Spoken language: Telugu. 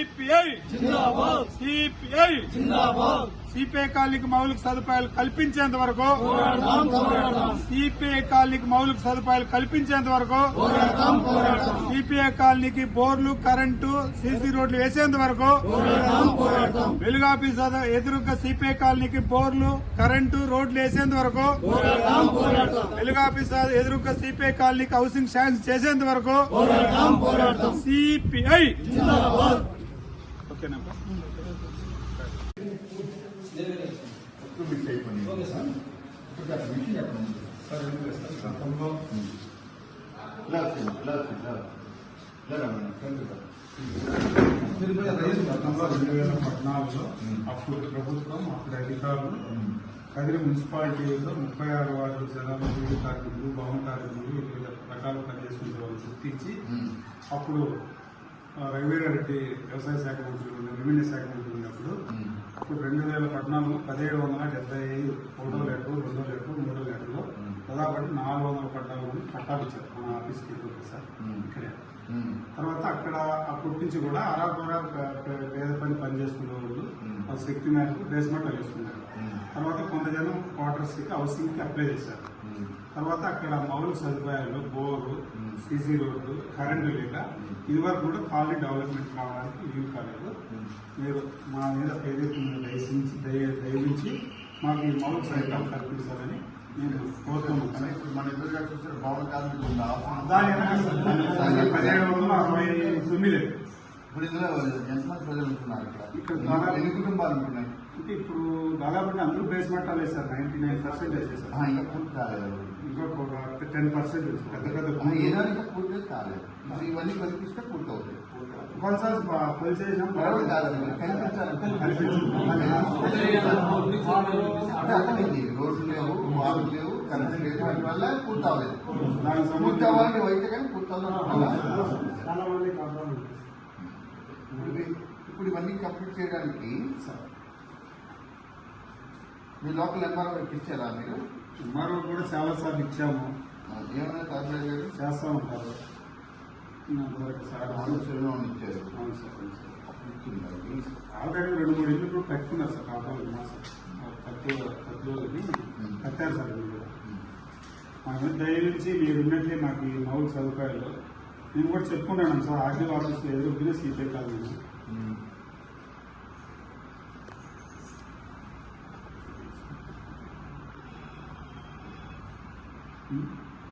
సిపిఐ. సిపిఐ. సిపిఐ కాలనీకి మౌలిక సదుపాయాలు కల్పించేంత వరకు సిపిఐ కాలనీకి మౌలిక సదుపాయాలు కల్పించేంత వరకు సిపిఐ కాలనీకి బోర్లు కరెంటు సీసీ రోడ్లు వేసేంత వరకు వెలుగు ఆఫీస్ ఎదురుగా సిపిఐ కాలనీకి బోర్లు కరెంటు రోడ్లు వేసేంత వరకు వెలుగు ఆఫీస్ ఎదురుగా సిపిఐ కాలనీకి హౌసింగ్ శాంక్షన్ చేసేంత వరకు సిపిఐ. ఓకేనా రెండు వేల పద్నాలుగులో అప్పుడు ప్రభుత్వం అప్పుడు అధికారులు కదిరి మున్సిపాలిటీలో ముప్పై ఆరు వార్డు జనాలు కూలి కార్మికులు భవన కార్మికులు వివిధ రకాల పనిచేసుకునే వాళ్ళు గుర్తించి అప్పుడు రఘువీరారెడ్డి వ్యవసాయ శాఖ మంత్రి రెవెన్యూ శాఖ మంత్రి ఉన్నప్పుడు అప్పుడు రెండు వేల పద్నాలుగు పదిహేడు వందల డెబ్బై ఐదు ఒకటో లీటరు రెండో లీటరు మూడో లీటర్లో దాదాపు నాలుగు వందల మంది పట్టాలు ఇచ్చారు మన ఆఫీస్కి సార్ ఇక్కడే. తర్వాత అక్కడ అప్పటి నుంచి కూడా పే- పేద పని పని చేసుకునే వాళ్ళు వాళ్ళ శక్తి మేరకు బేస్మెంట్ వేసుకున్నారు. తర్వాత కొంత జనం క్వార్టర్స్కి హౌసింగ్కి అప్లై చేశారు. తర్వాత అక్కడ మౌలిక సదుపాయాలు బోరు సీసీ రోడ్లు కరెంటు లేక ఇది వరకు కూడా కాలనీ డెవలప్మెంట్ కావడానికి వీలు కాలేదు. మీరు మా మీద ఏదైతే దయచించి దయ దయవించి మాకు ఈ మౌలిక సదుపాయాలు కల్పించాలని నేను కోరుతున్నాను ఇప్పుడు మన ఎదురుగా చూస్తే భవన కార్మికులు దాని పదిహేడు వందల అరవై తొమ్మిది. ఇప్పుడు ఇందులో ఎంతమంది ప్రజలు ఉంటున్నారు ఇక్కడ ఇక్కడ దాదాపు- ఎన్ని కుటుంబాలు ఉంటున్నాయి అంటే ఇప్పుడు దాదాపు అందరూ బేస్మెంట్ వేసారు నైన్టీ నైన్ పర్సెంట్ ఆ, వేసేసారు ఇంకా పూర్తి కాలేదు ఇంకొక టెన్ పర్సెంట్ పెద్ద పెద్ద ఆ, ఏనాడు ఇంకా పూర్తి కాలేదు మరి ఇవన్నీ కల్పిస్తే పూర్తి అవుతాయి కొలసాస్ కొలిసేసాం పర్వాలేదు కాదు మీరు కల్పించాలంటే అంటే అర్థమైంది రోడ్లు లేవు వారు లేవు కరెంట్ లేదు వాటి వల్ల పూర్తి అవ్వలేదు దానికి పూర్తి సంబంధించి అవ్వాలంటే అయితే కానీ పూర్తి అవ్వాలి చాలా మంది కావాలి ఇప్పుడు ఇవి- ఇప్పుడు ఇవన్నీ కంప్లీట్ చేయడానికి మీ లోకల్ ఎంఆర్ఓ ఇచ్చారా మీరు? మరో కూడా చాలా సార్లు ఇచ్చాము. ఏమైనా గారు చేస్తా ఉంటారు ఇంతవరకు సార్ ఆలోచనలో ఇచ్చారు. అవును సార్ అవును సార్. ఇచ్చిందండి. ఆల్రెడీ రెండు మూడు ఇల్లు కూడా కట్టుకున్నారు సార్ కాపాడు సార్? కట్టారు సార్ వీళ్ళు. కూడా మన మీద మీరు ఉన్నట్లే మాకు ఈ మౌలిక సదుపాయాలు నేను కూడా చెప్పుకుంటాను సార్ ఆర్టీఓ ఆఫీస్లో ఎదురుకునే సీపీ కాలనీ Mm-hmm.